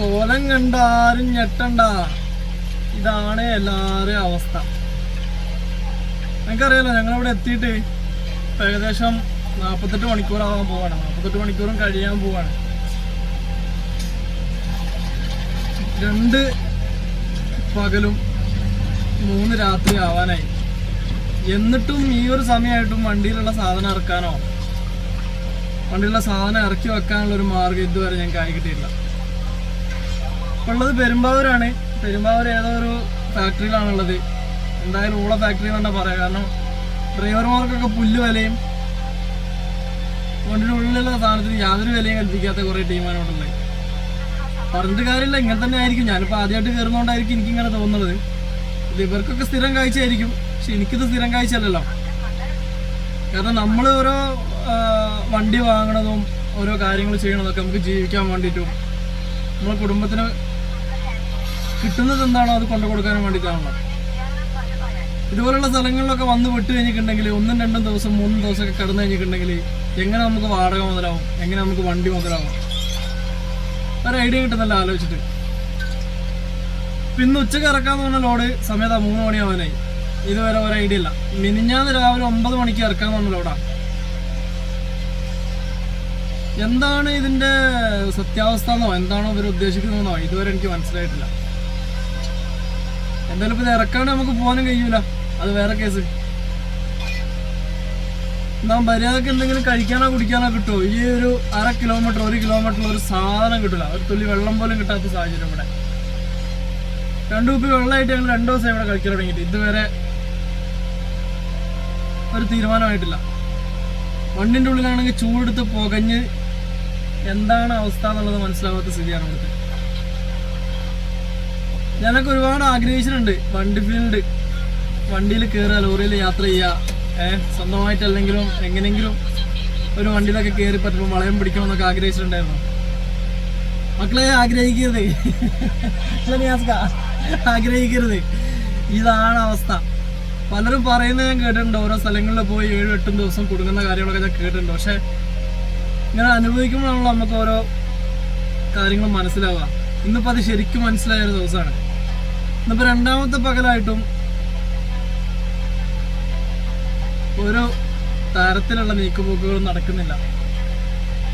കോലം കണ്ടാരും ഞെട്ടണ്ട. ഇതാണ് എല്ലാവരുടെയും അവസ്ഥ. നിങ്ങൾക്കറിയാലോ ഞങ്ങളിവിടെ എത്തിയിട്ട് ഏകദേശം നാൽപ്പത്തെട്ട് മണിക്കൂറാവാൻ പോവാണ്. നാൽപ്പത്തെട്ട് മണിക്കൂറും കഴിയാൻ പോവാണ്. രണ്ട് പകലും മൂന്ന് രാത്രി ആവാനായി. എന്നിട്ടും ഈ ഒരു സമയമായിട്ടും വണ്ടിയിലുള്ള സാധനം ഇറക്കാനോ? വണ്ടിയിലുള്ള സാധനം ഇറക്കി വെക്കാനുള്ള ഒരു മാർഗം ഇതുവരെ ഞങ്ങൾക്ക് ആയി ഇപ്പൊ ഉള്ളത് പെരുമ്പാവൂരാണ്. പെരുമ്പാവൂർ ഏതോ ഒരു ഫാക്ടറിയിലാണുള്ളത് എന്തായാലും ഊള ഫാക്ടറി എന്ന് തന്നെ പറയാം. കാരണം ഡ്രൈവർമാർക്കൊക്കെ പുല്ല് വിലയും കൊണ്ടിനുള്ളിലുള്ള സാധനത്തിന് യാതൊരു വിലയും കൽപ്പിക്കാത്ത കുറേ ടീമാണ് ഇവിടെ ഉള്ളത് പറഞ്ഞിട്ട് കാര്യമില്ല. ഇങ്ങനെ തന്നെ ആയിരിക്കും. ഞാനിപ്പോൾ ആദ്യമായിട്ട് കയറുന്നതുകൊണ്ടായിരിക്കും എനിക്കിങ്ങനെ തോന്നുന്നത്. ഇത് ഇവർക്കൊക്കെ സ്ഥിരം കാഴ്ചയായിരിക്കും. പക്ഷെ എനിക്കിത് സ്ഥിരം കാഴ്ചയല്ലല്ലോ. കാരണം നമ്മൾ ഓരോ വണ്ടി വാങ്ങണതും ഓരോ കാര്യങ്ങൾ ചെയ്യണതൊക്കെ നമുക്ക് ജീവിക്കാൻ വേണ്ടിയിട്ടും നമ്മളെ കുടുംബത്തിന് കിട്ടുന്നത് എന്താണോ അത് കൊണ്ടു കൊടുക്കാനും വേണ്ടിയിട്ടാണല്ലോ. ഇതുപോലുള്ള സ്ഥലങ്ങളിലൊക്കെ വന്ന് വിട്ട് കഴിഞ്ഞിട്ടുണ്ടെങ്കിൽ ഒന്നും രണ്ടും ദിവസം മൂന്നും ദിവസമൊക്കെ കടന്നു കഴിഞ്ഞിട്ടുണ്ടെങ്കിൽ എങ്ങനെ നമുക്ക് വാടക മുതലാവും? എങ്ങനെ നമുക്ക് വണ്ടി മുതലാവും? ഒരു ഐഡിയ കിട്ടുന്നല്ല ആലോചിച്ചിട്ട്. പിന്നെ ഉച്ചയ്ക്ക് ഇറക്കാന്ന് പറഞ്ഞ ലോഡ് സമയത്ത് മൂന്ന് മണിയാവാനായി ഇതുവരെ ഒരു ഐഡിയ ഇല്ല. മിനിഞ്ഞാന്ന് രാവിലെ ഒമ്പത് മണിക്ക് ഇറക്കാന്ന് പറഞ്ഞ ലോഡാ. എന്താണ് ഇതിന്റെ സത്യാവസ്ഥ എന്നോ? എന്താണോ ഇവർ ഉദ്ദേശിക്കുന്നതെന്നോ? ഇതുവരെ എനിക്ക് മനസ്സിലായിട്ടില്ല. എന്തായാലും ഇപ്പൊ ഇറക്കാണ്ട് നമുക്ക് പോകാനും കഴിയൂല. അത് വേറെ കേസ് നാം മര്യാദയ്ക്ക് എന്തെങ്കിലും കഴിക്കാനോ കുടിക്കാനോ കിട്ടുമോ ഈ ഒരു അര കിലോമീറ്റർ ഒരു കിലോമീറ്ററിൽ ഒരു സാധനം കിട്ടില്ല ഒരു തുള്ളി വെള്ളം പോലും കിട്ടാത്ത സാഹചര്യം ഇവിടെ. രണ്ടു കുപ്പി വെള്ളമായിട്ട് ഞങ്ങൾ രണ്ടു ദിവസം ഇവിടെ കഴിക്കാൻ തുടങ്ങിയിട്ട്. ഇതുവരെ ഒരു തീരുമാനമായിട്ടില്ല. മണ്ണിന്റെ ഉള്ളിലാണെങ്കിൽ ചൂടെടുത്ത് പുകഞ്ഞ് എന്താണ് അവസ്ഥ എന്നുള്ളത് മനസ്സിലാവാത്ത സ്ഥിതിയാണ് ഇവിടുത്തെ. ഞാനൊക്കെ ഒരുപാട് ആഗ്രഹിച്ചിട്ടുണ്ട്. വണ്ടി ഫീൽഡ് വണ്ടിയിൽ കയറുക ലോറിയിൽ യാത്ര ചെയ്യുക. ഏഹ് സ്വന്തമായിട്ടല്ലെങ്കിലും എങ്ങനെയെങ്കിലും ഒരു വണ്ടിയിലൊക്കെ കയറി പറ്റുമ്പോൾ വളയം പിടിക്കണം എന്നൊക്കെ ആഗ്രഹിച്ചിട്ടുണ്ടായിരുന്നു. മക്കളെ ആഗ്രഹിക്കരുത്. ആഗ്രഹിക്കരുത്. ഇതാണ് അവസ്ഥ. പലരും പറയുന്നത് ഞാൻ കേട്ടിട്ടുണ്ട്. ഓരോ സ്ഥലങ്ങളിൽ പോയി ഏഴും എട്ടും ദിവസം കുടുങ്ങുന്ന കാര്യങ്ങളൊക്കെ ഞാൻ കേട്ടിട്ടുണ്ട്. പക്ഷെ ഇങ്ങനെ അനുഭവിക്കുമ്പോഴാണല്ലോ നമുക്ക് ഓരോ കാര്യങ്ങൾ മനസ്സിലാവുക. ഇന്നിപ്പോൾ അത് ശരിക്കും മനസ്സിലായ ഒരു ദിവസമാണ്. ഇന്നിപ്പോൾ രണ്ടാമത്തെ പകലായിട്ടും ഓരോ തരത്തിലുള്ള നീക്കുപോക്കുകളും നടക്കുന്നില്ല.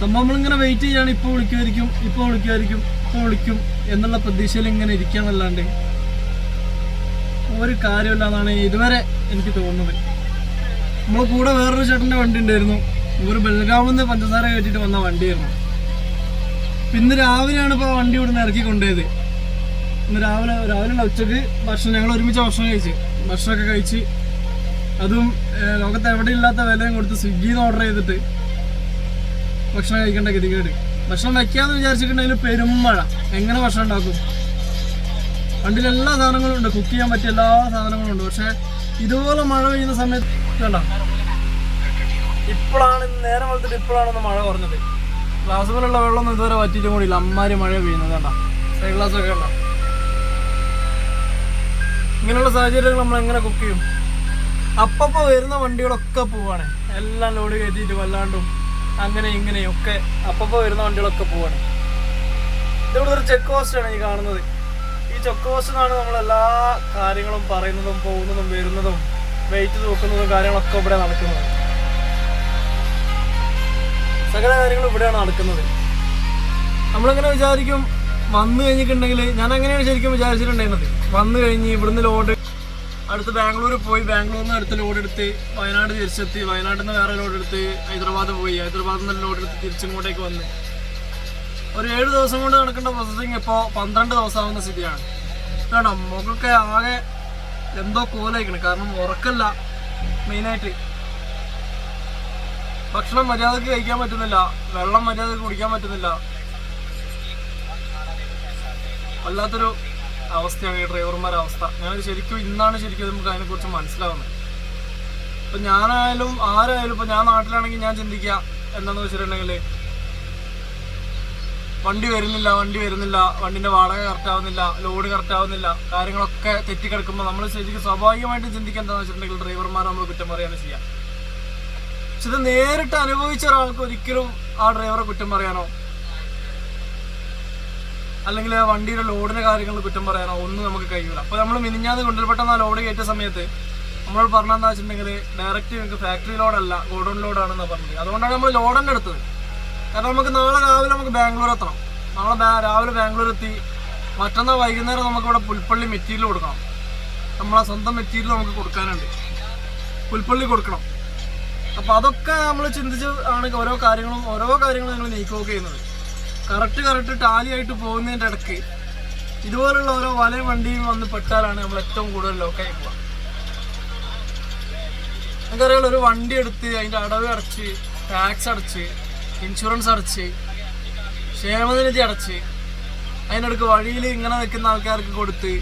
സംഭവം നമ്മളിങ്ങനെ വെയിറ്റ് ചെയ്യാണ് ഇപ്പോൾ വിളിക്കുമായിരിക്കും ഇപ്പോൾ വിളിക്കുമായിരിക്കും ഇപ്പോൾ വിളിക്കും എന്നുള്ള പ്രതീക്ഷയിൽ ഇങ്ങനെ ഇരിക്കാന്നല്ലാണ്ട് ഒരു കാര്യമില്ല എന്നാണ് ഇതുവരെ എനിക്ക് തോന്നുന്നത്. നമ്മളെ കൂടെ വേറൊരു ചേട്ടന്റെ വണ്ടി ഉണ്ടായിരുന്നു. ഒരു ബൽഗാമിൽ നിന്ന് പഞ്ചസാര കയറ്റിയിട്ട് വന്ന വണ്ടിയായിരുന്നു. പിന്നെ രാവിലെയാണ് ഇപ്പോൾ ആ വണ്ടി ഇവിടെ നിന്ന് ഇറക്കി കൊണ്ടുപോയത്. ഇന്ന് രാവിലെ രാവിലെ ഉച്ചയ്ക്ക് ഭക്ഷണം ഞങ്ങൾ ഒരുമിച്ച് ഭക്ഷണം കഴിച്ച്. ഭക്ഷണമൊക്കെ കഴിച്ച് അതും ലോകത്ത് എവിടെ ഇല്ലാത്ത വിലയും കൊടുത്ത് സ്വിഗ്ഗിയിൽ നിന്ന് ഓർഡർ ചെയ്തിട്ട് ഭക്ഷണം കഴിക്കേണ്ട ഗതികേട്. ഭക്ഷണം വെക്കാന്ന് വിചാരിച്ചിട്ടുണ്ടെങ്കിൽ പെരുമഴ എങ്ങനെ ഭക്ഷണം ഉണ്ടാക്കും? വണ്ടിയിൽ എല്ലാ സാധനങ്ങളും ഉണ്ട്. കുക്ക് ചെയ്യാൻ പറ്റിയ എല്ലാ സാധനങ്ങളും ഉണ്ട്. പക്ഷെ ഇതുപോലെ മഴ പെയ്യുന്ന സമയത്ത് വേണ്ട ഇപ്പോഴാണ് നേരം വളർത്തിട്ട് ഇപ്പോഴാണ് മഴ കുറഞ്ഞത്. ഗ്ലാസ് പോലുള്ള വെള്ളമൊന്നും ഇതുവരെ പറ്റിയിട്ടും കൂടിയില്ല. അമ്മാരി മഴ പെയ്യുന്നത് കേട്ടോ ഗ്ലാസ് ഒക്കെ ഉണ്ടോ ഇങ്ങനെയുള്ള സാഹചര്യങ്ങൾ നമ്മൾ എങ്ങനെ കുക്ക് ചെയ്യും? അപ്പപ്പോ വരുന്ന വണ്ടികളൊക്കെ പോവാണ്. എല്ലാം ലോഡ് കയറ്റിയിട്ട് വല്ലാണ്ടും അങ്ങനെ ഇങ്ങനെയും ഒക്കെ അപ്പപ്പോ വരുന്ന വണ്ടികളൊക്കെ പോവാണ്. ഇതിവിടെ ഒരു ചെക്ക് പോസ്റ്റ് ആണ് ഈ കാണുന്നത്. ഈ ചെക്ക് പോസ്റ്റിൽ നിന്നാണ് നമ്മൾ എല്ലാ കാര്യങ്ങളും പറയുന്നതും പോകുന്നതും വരുന്നതും വെയിറ്റ് നോക്കുന്നതും കാര്യങ്ങളൊക്കെ ഇവിടെ നടക്കുന്നത്. സകല കാര്യങ്ങളും ഇവിടെയാണ് നടക്കുന്നത്. നമ്മളിങ്ങനെ വിചാരിക്കും? വന്നു കഴിഞ്ഞിട്ടുണ്ടെങ്കിൽ ഞാൻ അങ്ങനെയാണ് ശരിക്കും വിചാരിച്ചിട്ടുണ്ടായിരുന്നത്. വന്നു കഴിഞ്ഞ് ഇവിടുന്ന് ലോഡ് അടുത്ത് ബാംഗ്ലൂർ പോയി. ബാംഗ്ലൂരിൽ നിന്ന് അടുത്ത് ലോഡ് എടുത്ത് വയനാട് തിരിച്ചെത്തി. വയനാട്ടിൽ നിന്ന് വേറെ ലോഡ് എടുത്ത് ഹൈദരാബാദ് പോയി. ഹൈദരാബാദിൽ നിന്ന് ലോഡ് എടുത്ത് തിരിച്ചിങ്ങോട്ടേക്ക് വന്ന്. ഒരു ഏഴ് ദിവസം കൊണ്ട് നടക്കേണ്ട പ്രോസസ്സിങ് ഇപ്പോൾ പന്ത്രണ്ട് ദിവസമാവുന്ന സ്ഥിതിയാണ്. വേണം മുഖമൊക്കെ ആകെ എന്തോ കോലായിക്കണം. കാരണം ഉറക്കല്ല മെയിനായിട്ട്. ഭക്ഷണം മര്യാദയ്ക്ക് കഴിക്കാൻ പറ്റുന്നില്ല. വെള്ളം മര്യാദയ്ക്ക് കുടിക്കാൻ പറ്റുന്നില്ല. വല്ലാത്തൊരു അവസ്ഥയാണ് ഈ ഡ്രൈവർമാരുടെ അവസ്ഥ. ഞാൻ ശരിക്കും ഇന്നാണ് ശരിക്കും നമുക്ക് അതിനെക്കുറിച്ച് മനസ്സിലാവുന്നത്. ഇപ്പം ഞാനായാലും ആരായാലും ഇപ്പം ഞാൻ നാട്ടിലാണെങ്കിൽ ഞാൻ ചിന്തിക്കുക എന്താണെന്ന് വെച്ചിട്ടുണ്ടെങ്കിൽ വണ്ടി വരുന്നില്ല വണ്ടി വരുന്നില്ല വണ്ടിന്റെ വാടക കറക്റ്റ് ആവുന്നില്ല ലോഡ് കറക്റ്റ് ആവുന്നില്ല കാര്യങ്ങളൊക്കെ തെറ്റിക്കിടക്കുമ്പോൾ നമ്മൾ ശരിക്കും സ്വാഭാവികമായിട്ടും ചിന്തിക്കുക എന്താണെന്ന് വെച്ചിട്ടുണ്ടെങ്കിൽ ഡ്രൈവർമാരെ നമ്മൾ കുറ്റം പറയുകയാണ് ചെയ്യുക പക്ഷെ ഇത് നേരിട്ട് അനുഭവിച്ച ഒരാൾക്ക് ഒരിക്കലും ആ ഡ്രൈവറെ കുറ്റം പറയാനോ അല്ലെങ്കിൽ ആ വണ്ടിയുടെ ലോഡിന്റെ കാര്യങ്ങൾ കുറ്റം പറയാനോ ഒന്നും നമുക്ക് കഴിയില്ല അപ്പോൾ നമ്മൾ മിനിഞ്ഞാന്ന് കൊണ്ടുവരപ്പെട്ട ആ ലോഡ് കയറ്റിയ സമയത്ത് നമ്മൾ പറഞ്ഞെന്താ വെച്ചിട്ടുണ്ടെങ്കിൽ ഡയറക്റ്റ് നിങ്ങൾക്ക് ഫാക്ടറി ലോഡല്ല ഗോഡൗൺ ലോഡാണെന്നാണ് പറഞ്ഞത്. അതുകൊണ്ടാണ് നമ്മൾ ലോഡ് തന്നെ എടുത്തത്. കാരണം നമുക്ക് നാളെ രാവിലെ നമുക്ക് ബാംഗ്ലൂർ എത്തണം. നാളെ രാവിലെ ബാംഗ്ലൂർ എത്തി മറ്റന്നാൾ വൈകുന്നേരം നമുക്ക് ഇവിടെ പുൽപ്പള്ളി മെറ്റീരിയൽ കൊടുക്കണം. നമ്മളെ സ്വന്തം മെറ്റീരിയൽ നമുക്ക് കൊടുക്കാനുണ്ട്. പുൽപ്പള്ളി കൊടുക്കണം. അപ്പോൾ അതൊക്കെ നമ്മൾ ചിന്തിച്ച് ആണ് ഓരോ കാര്യങ്ങളും ഓരോ കാര്യങ്ങളും നിങ്ങൾ നീക്കുകയൊക്കെ ചെയ്യുന്നത്. കറക്റ്റ് കറക്റ്റ് ടാലി ആയിട്ട് പോകുന്നതിന്റെ ഇടയ്ക്ക് ഇതുപോലുള്ള ഓരോ വലയും വണ്ടിയും വന്ന് പെട്ടാലാണ് നമ്മൾ ഏറ്റവും കൂടുതൽ ലോക്കായി പോവുക. നമുക്കറിയാലോ ഒരു വണ്ടി എടുത്ത് അതിന്റെ അടവ് അടച്ച് ടാക്സ് അടച്ച് ഇൻഷുറൻസ് അടച്ച് ക്ഷേമനിധി അടച്ച് അതിനിടക്ക് വഴിയിൽ ഇങ്ങനെ നിൽക്കുന്ന ആൾക്കാർക്ക് കൊടുത്ത്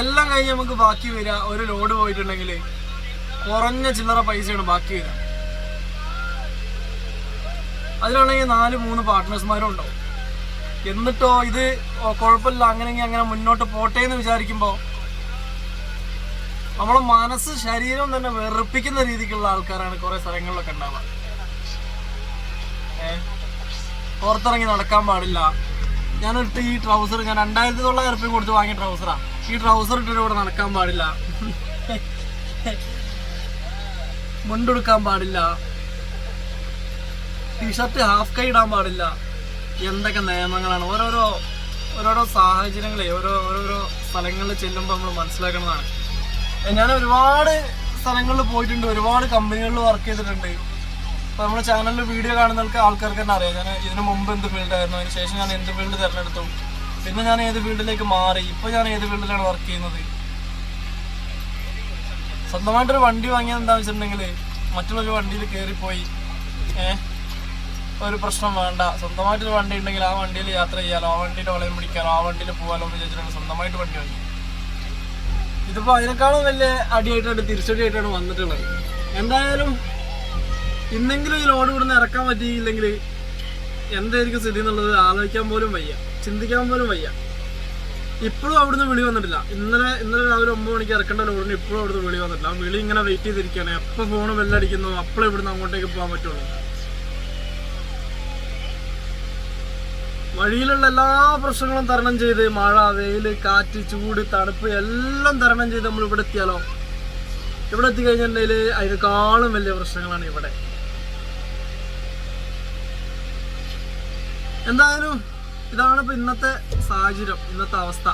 എല്ലാം കഴിഞ്ഞ് നമുക്ക് ബാക്കി വരിക. ഒരു ലോഡ് പോയിട്ടുണ്ടെങ്കിൽ കുറഞ്ഞ ചില്ലറ പൈസയാണ് ബാക്കി വരിക. അതിലാണെങ്കിൽ നാല് മൂന്ന് പാർട്ട്നേഴ്സ്മാരും ഉണ്ടാവും എന്നിട്ടോ ഇത് കുഴപ്പമില്ല. അങ്ങനെയെങ്കിൽ അങ്ങനെ മുന്നോട്ട് പോട്ടെ എന്ന് വിചാരിക്കുമ്പോൾ നമ്മളെ മനസ്സ് ശരീരം തന്നെ വെറുപ്പിക്കുന്ന രീതിക്കുള്ള ആൾക്കാരാണ് കുറെ സ്ഥലങ്ങളിലൊക്കെ ഉണ്ടാവുക. പുറത്തിറങ്ങി നടക്കാൻ പാടില്ല. ഞാനിട്ട് ഈ ട്രൗസർ ഞാൻ രണ്ടായിരത്തി തൊള്ളായിരം റുപ്യ കൊടുത്ത് വാങ്ങിയ ട്രൗസറാ ഈ ട്രൗസർ ഇട്ടിട്ട് ഇവിടെ നടക്കാൻ പാടില്ല. മുണ്ടെടുക്കാൻ പാടില്ല. ടീഷർട്ട് ഹാഫ് കൈ ഇടാൻ പാടില്ല. എന്തൊക്കെ നിയമങ്ങളാണ്? ഓരോരോ ഓരോരോ സാഹചര്യങ്ങളെ ഓരോ ഓരോരോ സ്ഥലങ്ങളിൽ ചെല്ലുമ്പോൾ നമ്മൾ മനസ്സിലാക്കുന്നതാണ് ഞാൻ ഒരുപാട് സ്ഥലങ്ങളിൽ പോയിട്ടുണ്ട് ഒരുപാട് കമ്പനികളിൽ വർക്ക് ചെയ്തിട്ടുണ്ട്. അപ്പോൾ നമ്മുടെ ചാനലിൽ വീഡിയോ കാണുന്നവർക്ക് ആൾക്കാർക്ക് തന്നെ അറിയാം. ഞാൻ ഇതിനു മുമ്പ് എന്ത് ഫീൽഡായിരുന്നു അതിന് ശേഷം ഞാൻ എന്ത് ഫീൽഡ് തിരഞ്ഞെടുത്തു. പിന്നെ ഞാൻ ഏത് ഫീൽഡിലേക്ക് മാറി ഇപ്പോൾ ഞാൻ ഏത് ഫീൽഡിലാണ് വർക്ക് ചെയ്യുന്നത്. സ്വന്തമായിട്ടൊരു വണ്ടി വാങ്ങിയത് എന്താ വെച്ചിട്ടുണ്ടെങ്കിൽ മറ്റുള്ളൊരു വണ്ടിയിൽ കയറിപ്പോയി ഏഹ്? ഒരു പ്രശ്നം വേണ്ട. സ്വന്തമായിട്ട് ഒരു വണ്ടി ഉണ്ടെങ്കിൽ ആ വണ്ടിയിൽ യാത്ര ചെയ്യാലോ ആ വണ്ടിയിൽ വളയം പിടിക്കാലോ ആ വണ്ടിയിൽ പോകാലോ എന്ന് വിചാരിച്ചിട്ടാണ് സ്വന്തമായിട്ട് വണ്ടി വാങ്ങി ഇതിപ്പോ അതിനേക്കാളും വലിയ അടിയായിട്ടാണ് തിരിച്ചടിയായിട്ടാണ് വന്നിട്ടുള്ളത്. എന്തായാലും ഇന്നെങ്കിലും ഈ ലോഡ് ഇവിടുന്ന് ഇറക്കാൻ പറ്റിയില്ലെങ്കിൽ എന്തായിരിക്കും സ്ഥിതി എന്നുള്ളത് ആലോചിക്കാൻ പോലും വയ്യ. ചിന്തിക്കാൻ പോലും വയ്യ. ഇപ്പോഴും അവിടുന്ന് വിളി വന്നിട്ടില്ല. ഇന്നലെ ഇന്നലെ രാവിലെ ഒമ്പത് മണിക്ക് ഇറക്കേണ്ട ലോഡിന് ഇപ്പോഴും അവിടുന്ന് വിളി വന്നിട്ടില്ല. വിളി ഇങ്ങനെ വെയിറ്റ് ചെയ്തിരിക്കുകയാണ്. എപ്പോൾ ഫോണ് ബെല്ലടിക്കുന്നു അപ്പോൾ ഇവിടുന്ന് അങ്ങോട്ടേക്ക് പോകാൻ പറ്റുള്ളൂ. വഴിയിലുള്ള എല്ലാ പ്രശ്നങ്ങളും തരണം ചെയ്ത് മഴ വെയിൽ കാറ്റ് ചൂട് തണുപ്പ് എല്ലാം തരണം ചെയ്ത് നമ്മൾ ഇവിടെ എത്തിയാലോ? ഇവിടെ എത്തിക്കഴിഞ്ഞിട്ടുണ്ടെങ്കിൽ അതിനേക്കാളും വലിയ പ്രശ്നങ്ങളാണ് ഇവിടെ. എന്തായാലും ഇതാണ് ഇപ്പൊ ഇന്നത്തെ സാഹചര്യം ഇന്നത്തെ അവസ്ഥ.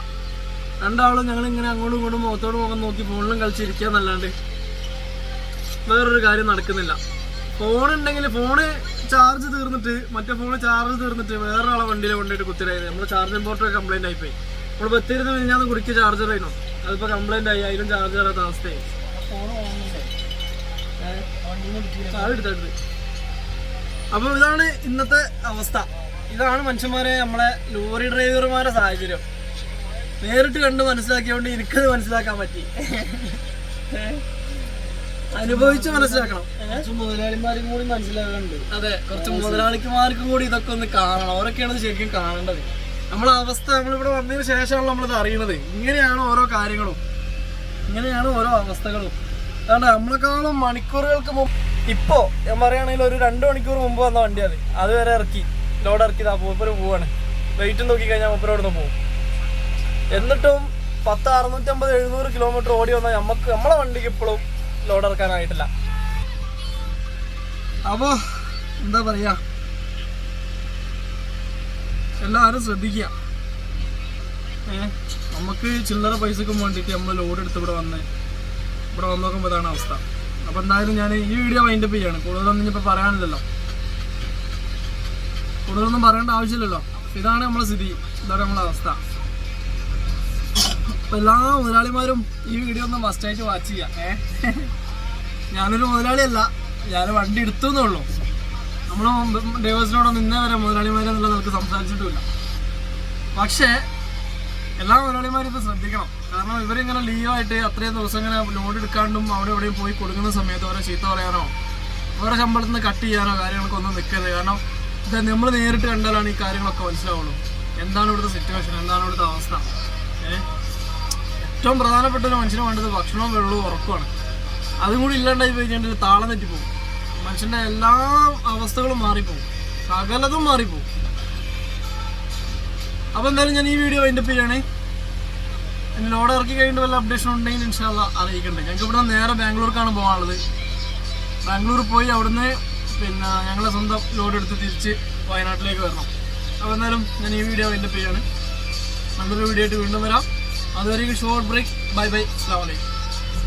രണ്ടാളും ഞങ്ങൾ ഇങ്ങനെ അങ്ങോട്ടും ഇങ്ങോട്ടും മുഖത്തോട് മുഖം നോക്കി ഫോണിലും കളിച്ചിരിക്കാന്നല്ലാണ്ട് വേറൊരു കാര്യം നടക്കുന്നില്ല. ഫോൺ ഉണ്ടെങ്കിൽ ഫോണ് ചാർജ് തീർന്നിട്ട് മറ്റേ ഫോണ് ചാർജ് തീർന്നിട്ട് വേറൊരാളെ വണ്ടിയിൽ കൊണ്ടുപോയിട്ട് കുത്തിരായത് നമ്മുടെ ചാർജിംഗ് പോർട്ട് കംപ്ലൈന്റ് ആയിപ്പോയി. നമ്മൾ ബത്തിരുന്ന് കഴിഞ്ഞാൽ കുടിക്ക് ചാർജർ ആയിരുന്നു അതിപ്പോ കംപ്ലൈന്റ് ആയി. അതിലും ചാർജ് തരാത്ത അവസ്ഥയായി. ചാർജ് എടുത്തെടുത്ത് അപ്പൊ ഇതാണ് ഇന്നത്തെ അവസ്ഥ. ഇതാണ് മനുഷ്യന്മാരെ നമ്മളെ ലോറി ഡ്രൈവർമാരുടെ സാഹചര്യം. നേരിട്ട് കണ്ട് മനസ്സിലാക്കിയോണ്ട് എനിക്കത് മനസ്സിലാക്കാൻ പറ്റി. അനുഭവിച്ച് മനസ്സിലാക്കണം. മുതലാളിമാരും കൂടി മനസ്സിലാകാനുണ്ട്. അതെ കുറച്ച് മുതലാളിക്കുമാർക്കും കൂടി ഇതൊക്കെ ഒന്ന് കാണണം. അവരൊക്കെയാണ് ശരിക്കും കാണേണ്ടത്. നമ്മളെ അവസ്ഥ നമ്മളിവിടെ വന്നതിന് ശേഷമാണ് നമ്മളിത് അറിയണത്. ഇങ്ങനെയാണ് ഓരോ കാര്യങ്ങളും. ഇങ്ങനെയാണ് ഓരോ അവസ്ഥകളും. അതുകൊണ്ട് നമ്മളെക്കാളും മണിക്കൂറുകൾക്ക് മുമ്പ് ഇപ്പോ ഞാൻ പറയുകയാണെങ്കിൽ ഒരു രണ്ട് മണിക്കൂർ മുമ്പ് വന്ന വണ്ടി അത്. അതുവരെ ഇറക്കി. ലോഡ് ഇറക്കി. ആ മൂപ്പര് പോവാണ്. വെയിറ്റ് നോക്കി കഴിഞ്ഞാൽ മൂപ്പര് അവിടെ നിന്ന് പോകും എന്നിട്ടും പത്ത് അറുന്നൂറ്റമ്പത് എഴുന്നൂറ് കിലോമീറ്റർ ഓടി വന്നാൽ നമുക്ക് നമ്മളെ വണ്ടിക്ക് ഇപ്പോഴും ലോഡ് ഇറക്കാനായിട്ടില്ല അപ്പോ എന്താ പറയാ? എല്ലാവരും ശ്രദ്ധിക്കുക. നമുക്ക് ചില്ലറ പൈസക്കും വേണ്ടിയിട്ട് നമ്മൾ ലോഡ് എടുത്ത് ഇവിടെ വന്ന് ഇവിടെ വന്ന് നോക്കുമ്പോൾ ഇതാണ് അവസ്ഥ. അപ്പൊ എന്തായാലും ഞാൻ ഈ വീഡിയോ വൈൻഡപ്പ് ചെയ്യാണ്. കൂടുതലൊന്നും ഇനിയിപ്പോൾ പറയാനില്ലല്ലോ. കൂടുതലൊന്നും പറയേണ്ട ആവശ്യമില്ലല്ലോ. ഇതാണ് നമ്മളെ സ്ഥിതി. ഇതാണ് നമ്മളെ അവസ്ഥ. എല്ലാ മുതലാളിമാരും ഈ വീഡിയോ ഒന്ന് മസ്റ്റായിട്ട് വാച്ച് ചെയ്യാം. ഏ? ഞാനൊരു മുതലാളിയല്ല. ഞാൻ വണ്ടി എടുത്തു എന്നുള്ളൂ നമ്മൾ ഡേവേഴ്സിനോടൊന്നും ഇന്നേ വരെ മുതലാളിമാരെന്നുള്ള നമുക്ക് സംസാരിച്ചിട്ടുമില്ല. പക്ഷേ എല്ലാ മുതലാളിമാരും ഇത് ശ്രദ്ധിക്കണം. കാരണം ഇവരിങ്ങനെ ലീവ് ആയിട്ട് അത്രയും ദിവസം ഇങ്ങനെ ലോഡ് എടുക്കാണ്ടും അവിടെ എവിടെയും പോയി കൊടുക്കുന്ന സമയത്ത് ഓരോ ചീത്ത പറയാനോ ഓരോ ശമ്പളത്തിൽ നിന്ന് കട്ട് ചെയ്യാനോ കാര്യങ്ങൾക്കൊന്നും നിൽക്കരുത് കാരണം ഇത് നമ്മൾ നേരിട്ട് കണ്ടാലാണ് ഈ കാര്യങ്ങളൊക്കെ മനസ്സിലാവുള്ളൂ. എന്താണ് ഇവിടുത്തെ സിറ്റുവേഷൻ എന്താണ് ഇവിടുത്തെ അവസ്ഥ? ഏഹ് ഏറ്റവും പ്രധാനപ്പെട്ട ഒരു മനുഷ്യന് വേണ്ടത് ഭക്ഷണവും വെള്ളവും ഉറക്കമാണ് അതും കൂടി ഇല്ലാണ്ടായി പോയി കഴിഞ്ഞാൽ താളം തെറ്റിപ്പോകും. മനുഷ്യന്റെ എല്ലാ അവസ്ഥകളും മാറിപ്പോകും. സകലതും മാറിപ്പോകും. അപ്പോൾ എന്തായാലും ഞാൻ ഈ വീഡിയോ അതിന്റെ ചെയ്യാണ്. എന്റെ ലോഡ് ഇറക്കി കഴിഞ്ഞിട്ട് വല്ല അപ്ഡേഷൻ ഉണ്ടെങ്കിൽ ഇൻഷാല്ല അറിയിക്കണ്ടേ. ഞങ്ങൾക്ക് ഇവിടെ നേരെ ബാംഗ്ലൂർക്കാണ് പോകാനുള്ളത്. ബാംഗ്ലൂർ പോയി അവിടുന്ന് പിന്നെ ഞങ്ങളെ സ്വന്തം ലോഡ് എടുത്ത് തിരിച്ച് വയനാട്ടിലേക്ക് വരണം. അപ്പോൾ എന്തായാലും ഞാൻ ഈ വീഡിയോ അതിന്റെ ചെയ്യാണ്. നല്ലൊരു വീഡിയോ ആയിട്ട് വീണ്ടും വരാം. അതുവരെയും ഷോർട്ട് ബ്രേക്ക് ബൈ ബൈ അസ്സാം വലൈക്കും